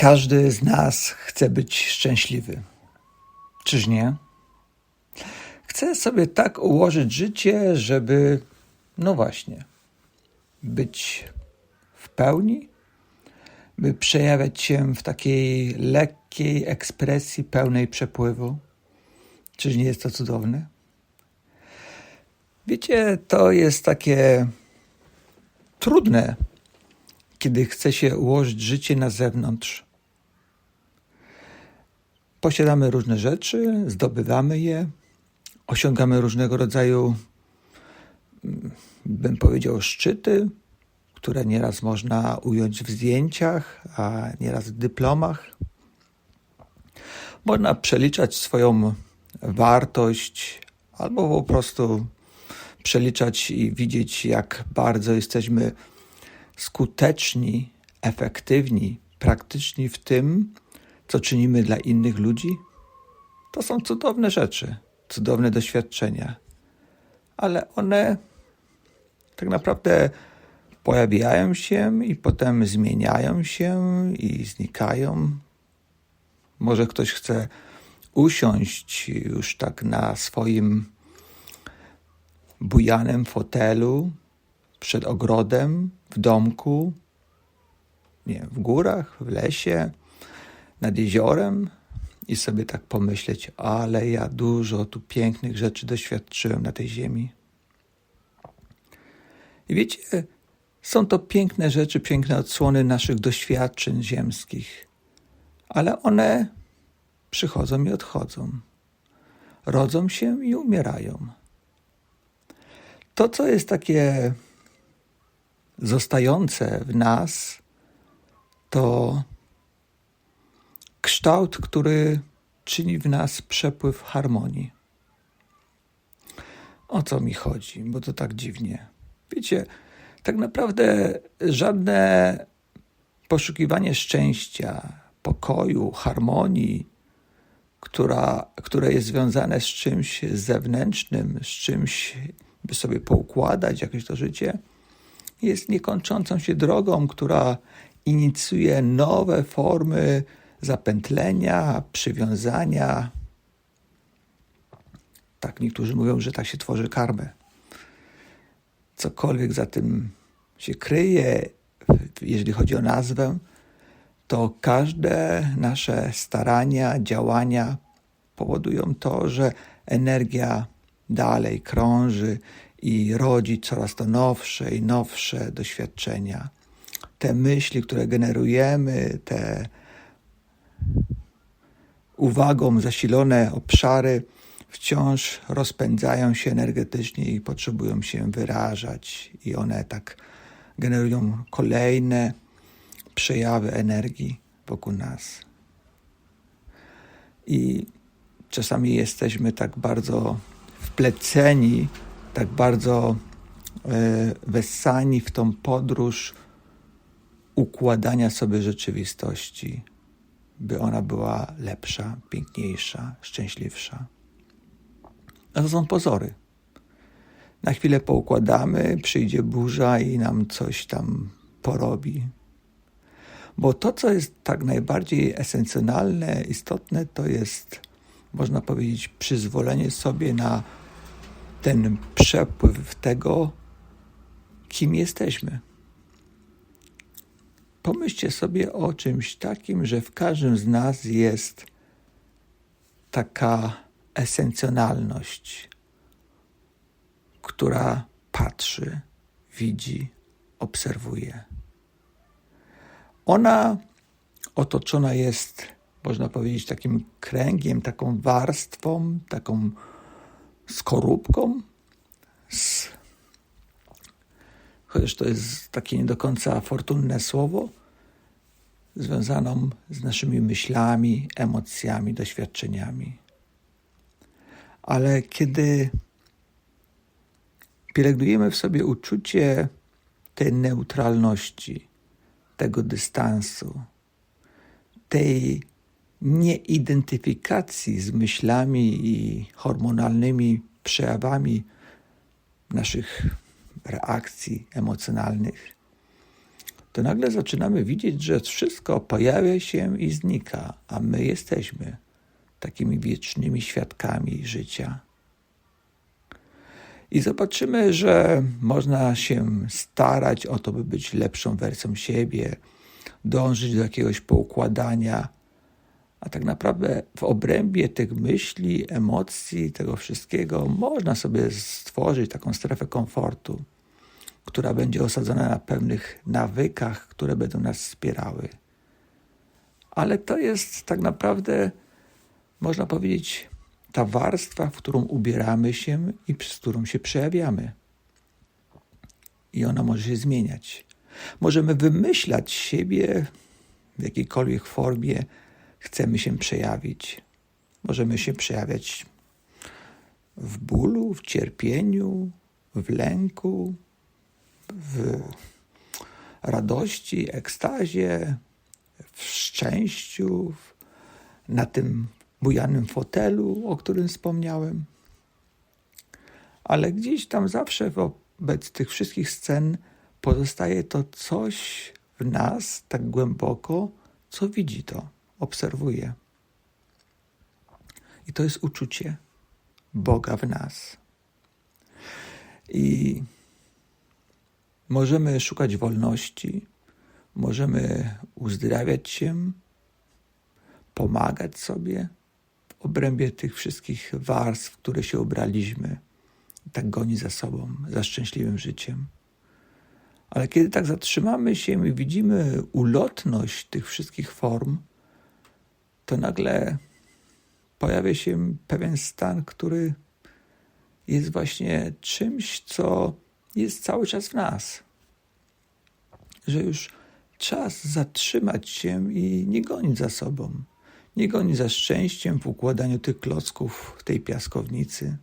Każdy z nas chce być szczęśliwy. Czyż nie? Chce sobie tak ułożyć życie, żeby, no właśnie, być w pełni, by przejawiać się w takiej lekkiej ekspresji pełnej przepływu. Czyż nie jest to cudowne? Wiecie, to jest takie trudne, kiedy chce się ułożyć życie na zewnątrz. Posiadamy różne rzeczy, zdobywamy je, osiągamy różnego rodzaju, mm, bym powiedział, szczyty, które nieraz można ująć w zdjęciach, a nieraz w dyplomach. Można przeliczać swoją wartość albo po prostu przeliczać i widzieć, jak bardzo jesteśmy skuteczni, efektywni, praktyczni w tym, co czynimy dla innych ludzi. To są cudowne rzeczy, cudowne doświadczenia, ale one tak naprawdę pojawiają się i potem zmieniają się i znikają. Może ktoś chce usiąść już tak na swoim bujanym fotelu przed ogrodem, w domku, nie, w górach, w lesie, nad jeziorem i sobie tak pomyśleć, ale ja dużo tu pięknych rzeczy doświadczyłem na tej ziemi. I wiecie, są to piękne rzeczy, piękne odsłony naszych doświadczeń ziemskich, ale one przychodzą i odchodzą, rodzą się i umierają. To, co jest takie zostające w nas, to kształt, który czyni w nas przepływ harmonii. O co mi chodzi, bo to tak dziwnie. Wiecie, tak naprawdę żadne poszukiwanie szczęścia, pokoju, harmonii, która, które jest związane z czymś zewnętrznym, z czymś, by sobie poukładać jakieś to życie, jest niekończącą się drogą, która inicjuje nowe formy zapętlenia, przywiązania. Tak niektórzy mówią, że tak się tworzy karmę. Cokolwiek za tym się kryje, jeżeli chodzi o nazwę, to każde nasze starania, działania powodują to, że energia dalej krąży i rodzi coraz to nowsze i nowsze doświadczenia. Te myśli, które generujemy, te uwagą zasilone obszary wciąż rozpędzają się energetycznie i potrzebują się wyrażać, i one tak generują kolejne przejawy energii wokół nas. I czasami jesteśmy tak bardzo wpleceni, tak bardzo e, wessani w tą podróż układania sobie rzeczywistości, by ona była lepsza, piękniejsza, szczęśliwsza. A to są pozory. Na chwilę poukładamy, przyjdzie burza i nam coś tam porobi. Bo to, co jest tak najbardziej esencjonalne, istotne, to jest, można powiedzieć, przyzwolenie sobie na ten przepływ tego, kim jesteśmy. Pomyślcie sobie o czymś takim, że w każdym z nas jest taka esencjonalność, która patrzy, widzi, obserwuje. Ona otoczona jest, można powiedzieć, takim kręgiem, taką warstwą, taką skorupką, z, chociaż to jest takie nie do końca fortunne słowo, związaną z naszymi myślami, emocjami, doświadczeniami. Ale kiedy pielęgnujemy w sobie uczucie tej neutralności, tego dystansu, tej nieidentyfikacji z myślami i hormonalnymi przejawami naszych reakcji emocjonalnych, to nagle zaczynamy widzieć, że wszystko pojawia się i znika, a my jesteśmy takimi wiecznymi świadkami życia. I zobaczymy, że można się starać o to, by być lepszą wersją siebie, dążyć do jakiegoś poukładania, a tak naprawdę w obrębie tych myśli, emocji, tego wszystkiego można sobie stworzyć taką strefę komfortu, która będzie osadzona na pewnych nawykach, które będą nas wspierały. Ale to jest tak naprawdę, można powiedzieć, ta warstwa, w którą ubieramy się i z którą się przejawiamy. I ona może się zmieniać. Możemy wymyślać siebie w jakiejkolwiek formie chcemy się przejawić. Możemy się przejawiać w bólu, w cierpieniu, w lęku, w radości, ekstazie, w szczęściu, na tym bujanym fotelu, o którym wspomniałem. Ale gdzieś tam zawsze wobec tych wszystkich scen pozostaje to coś w nas tak głęboko, co widzi to, obserwuje. I to jest uczucie Boga w nas. I możemy szukać wolności, możemy uzdrawiać się, pomagać sobie w obrębie tych wszystkich warstw, które się ubraliśmy, tak goni za sobą, za szczęśliwym życiem. Ale kiedy tak zatrzymamy się i widzimy ulotność tych wszystkich form, to nagle pojawia się pewien stan, który jest właśnie czymś, co jest cały czas w nas. Że już czas zatrzymać się i nie gonić za sobą. Nie gonić za szczęściem w układaniu tych klocków w tej piaskownicy,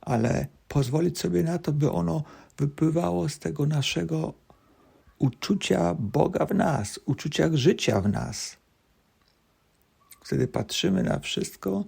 ale pozwolić sobie na to, by ono wypływało z tego naszego uczucia Boga w nas, uczucia życia w nas. Wtedy patrzymy na wszystko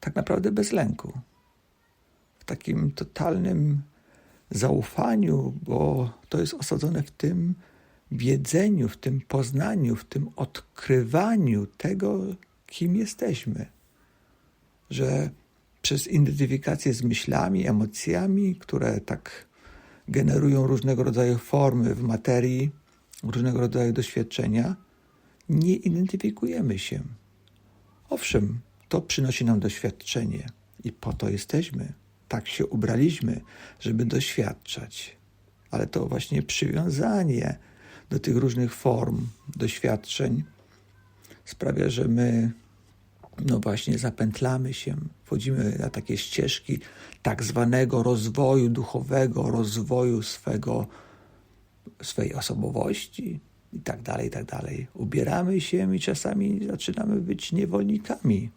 tak naprawdę bez lęku, w takim totalnym zaufaniu, bo to jest osadzone w tym wiedzeniu, w tym poznaniu, w tym odkrywaniu tego, kim jesteśmy. Że przez identyfikację z myślami, emocjami, które tak generują różnego rodzaju formy w materii, różnego rodzaju doświadczenia, nie identyfikujemy się. Owszem, to przynosi nam doświadczenie i po to jesteśmy. Tak się ubraliśmy, żeby doświadczać. Ale to właśnie przywiązanie do tych różnych form doświadczeń sprawia, że my no właśnie zapętlamy się, wchodzimy na takie ścieżki tak zwanego rozwoju duchowego, rozwoju swego, swojej osobowości i tak dalej, i tak dalej. Ubieramy się i czasami zaczynamy być niewolnikami,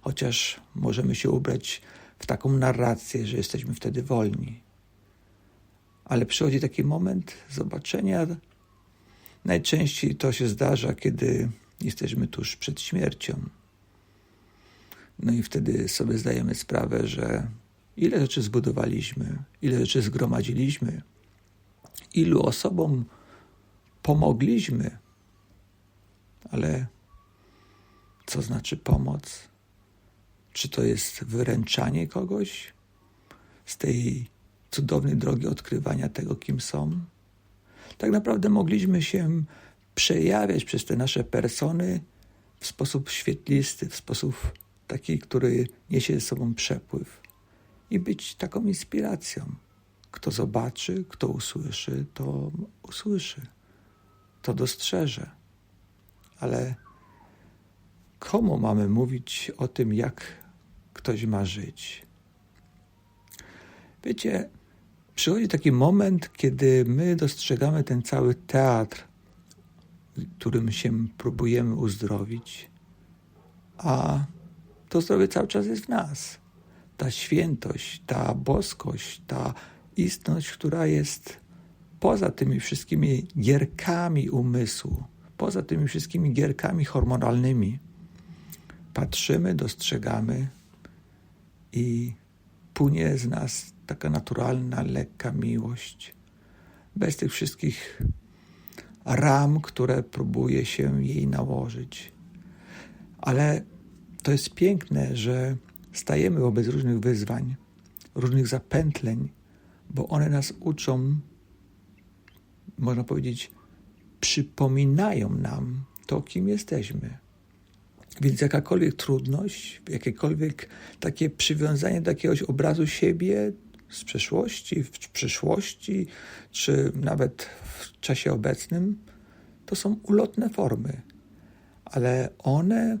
chociaż możemy się ubrać w taką narrację, że jesteśmy wtedy wolni. Ale przychodzi taki moment zobaczenia. Najczęściej to się zdarza, kiedy jesteśmy tuż przed śmiercią no i wtedy sobie zdajemy sprawę, że ile rzeczy zbudowaliśmy, ile rzeczy zgromadziliśmy, ilu osobom pomogliśmy, ale co znaczy pomoc? Czy to jest wyręczanie kogoś z tej cudownej drogi odkrywania tego, kim są? Tak naprawdę mogliśmy się przejawiać przez te nasze persony w sposób świetlisty, w sposób taki, który niesie ze sobą przepływ i być taką inspiracją. Kto zobaczy, kto usłyszy, to usłyszy, to dostrzeże. Ale komu mamy mówić o tym, jak ktoś ma żyć? Wiecie, przychodzi taki moment, kiedy my dostrzegamy ten cały teatr, którym się próbujemy uzdrowić, a to zdrowie cały czas jest w nas. Ta świętość, ta boskość, ta istność, która jest poza tymi wszystkimi gierkami umysłu, poza tymi wszystkimi gierkami hormonalnymi. Patrzymy, dostrzegamy i płynie z nas taka naturalna, lekka miłość, bez tych wszystkich ram, które próbuje się jej nałożyć. Ale to jest piękne, że stajemy wobec różnych wyzwań, różnych zapętleń, bo one nas uczą, można powiedzieć, przypominają nam to, kim jesteśmy. Więc jakakolwiek trudność, jakiekolwiek takie przywiązanie do jakiegoś obrazu siebie z przeszłości, w przyszłości, czy nawet w czasie obecnym, to są ulotne formy. Ale one,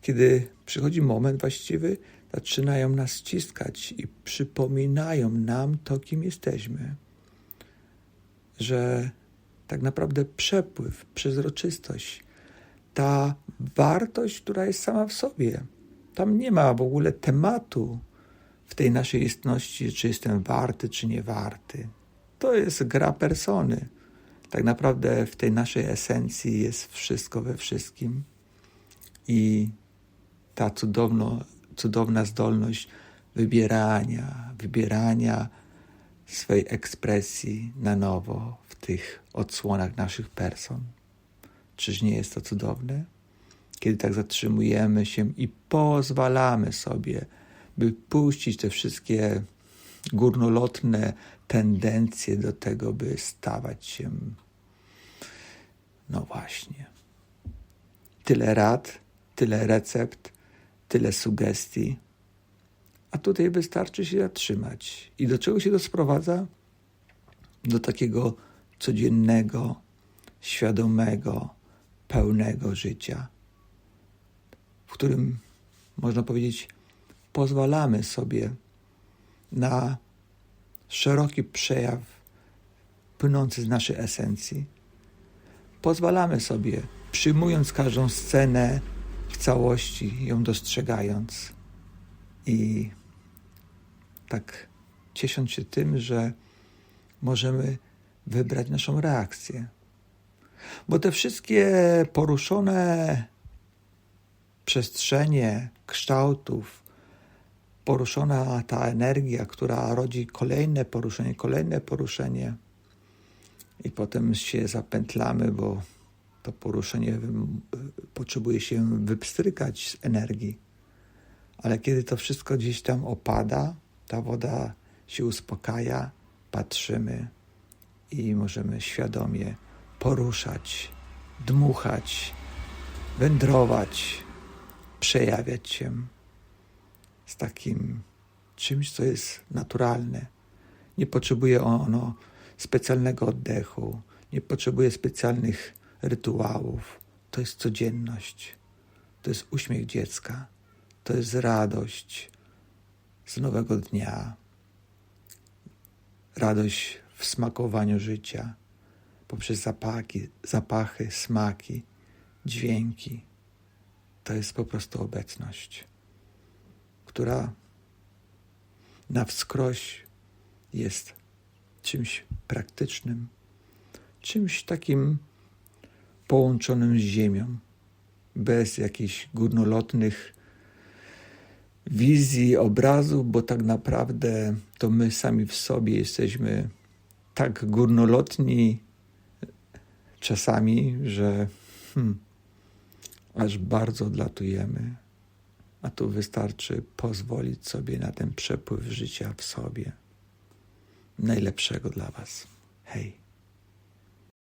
kiedy przychodzi moment właściwy, zaczynają nas ściskać i przypominają nam to, kim jesteśmy. Że tak naprawdę przepływ, przezroczystość, ta wartość, która jest sama w sobie. Tam nie ma w ogóle tematu w tej naszej istności, czy jestem warty, czy nie warty. To jest gra persony. Tak naprawdę w tej naszej esencji jest wszystko we wszystkim. I ta cudowno, cudowna zdolność wybierania, wybierania swej ekspresji na nowo w tych odsłonach naszych person. Czyż nie jest to cudowne? Kiedy tak zatrzymujemy się i pozwalamy sobie, by puścić te wszystkie górnolotne tendencje do tego, by stawać się. No właśnie. Tyle rad, tyle recept, tyle sugestii. A tutaj wystarczy się zatrzymać. I do czego się to sprowadza? Do takiego codziennego, świadomego, pełnego życia, w którym, można powiedzieć, pozwalamy sobie na szeroki przejaw płynący z naszej esencji. Pozwalamy sobie, przyjmując każdą scenę w całości, ją dostrzegając i tak ciesząc się tym, że możemy wybrać naszą reakcję. Bo te wszystkie poruszone przestrzenie kształtów, poruszona ta energia, która rodzi kolejne poruszenie, kolejne poruszenie, i potem się zapętlamy, bo to poruszenie potrzebuje się wypstrykać z energii. Ale kiedy to wszystko gdzieś tam opada, ta woda się uspokaja, patrzymy i możemy świadomie poruszać, dmuchać, wędrować, przejawiać się z takim czymś, co jest naturalne. Nie potrzebuje ono specjalnego oddechu, nie potrzebuje specjalnych rytuałów. To jest codzienność, to jest uśmiech dziecka, to jest radość z nowego dnia, radość w smakowaniu życia poprzez zapachy, zapachy, smaki, dźwięki. To jest po prostu obecność, która na wskroś jest czymś praktycznym, czymś takim połączonym z ziemią, bez jakichś górnolotnych wizji, obrazów, bo tak naprawdę to my sami w sobie jesteśmy tak górnolotni, czasami, że hmm, aż bardzo odlatujemy, a tu wystarczy pozwolić sobie na ten przepływ życia w sobie. Najlepszego dla Was. Hej.